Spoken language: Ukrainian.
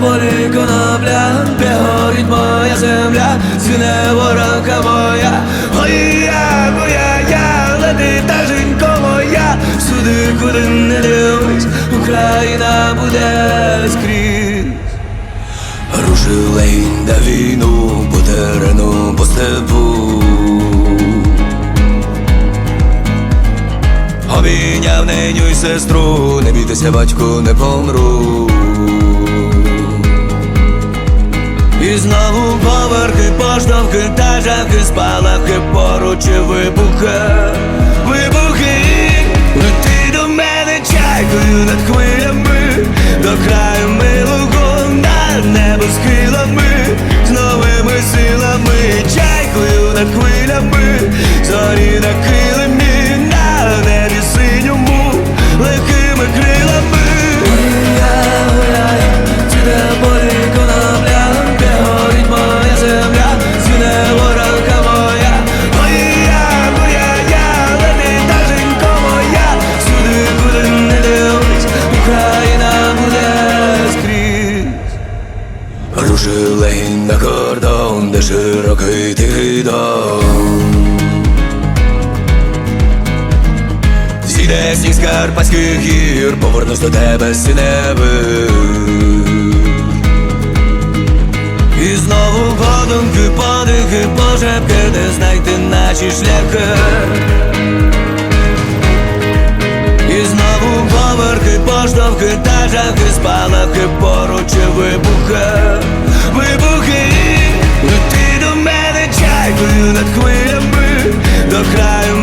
полі конопля, де горить моя земля, згине воронка моя, ой я, моя я, лети таженько моя, всюди, куди не дивись, Україна буде скрізь. Рушила інда війну по терену, по степу. Обійняв неню й сестру, не бійтеся, батьку, не помру. Знову поверхи, поштовхи, та жахи, спалахи, поруч і вибухи, вибухи, лети до мене чайкою над хвилями, до краю милого над небосхилами, з новими силами, чайкою над хвилями, зорі на Рушила на кордон, де широкий тихий дом. Зійде сніг з Карпатських гір, повернусь до тебе синеви. І знову подумки, подихи, пошепки, де знайти наші шляхи. І знову поверхи, поштовхи та жахи, спалахи, поруч і вибухи, вибухи, лети до мене чайкою над хвилями, до краю.